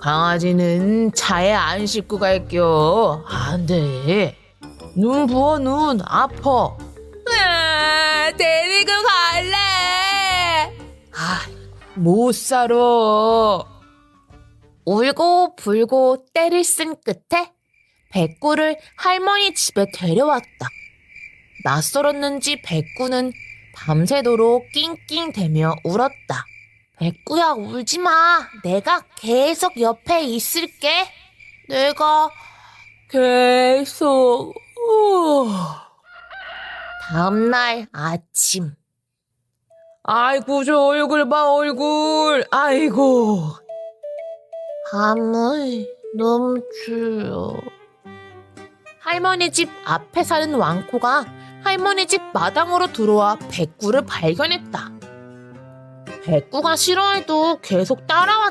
강아지는 차에 안 싣고 갈겨. 안 돼. 눈 부어, 눈. 아파. 아, 데리고 갈래. 아, 못 살아. 울고 불고 때를 쓴 끝에 백구를 할머니 집에 데려왔다. 낯설었는지 백구는 밤새도록 낑낑대며 울었다. 백구야 울지 마. 내가 계속 옆에 있을게. 내가 계속. 우. 다음 날 아침. 아이고 저 얼굴 봐 얼굴. 아이고. 밤을 추워. 할머니 집 앞에 사는 왕코가 할머니 집 마당으로 들어와 백구를 발견했다. 백구가 싫어해도 계속 따라왔다.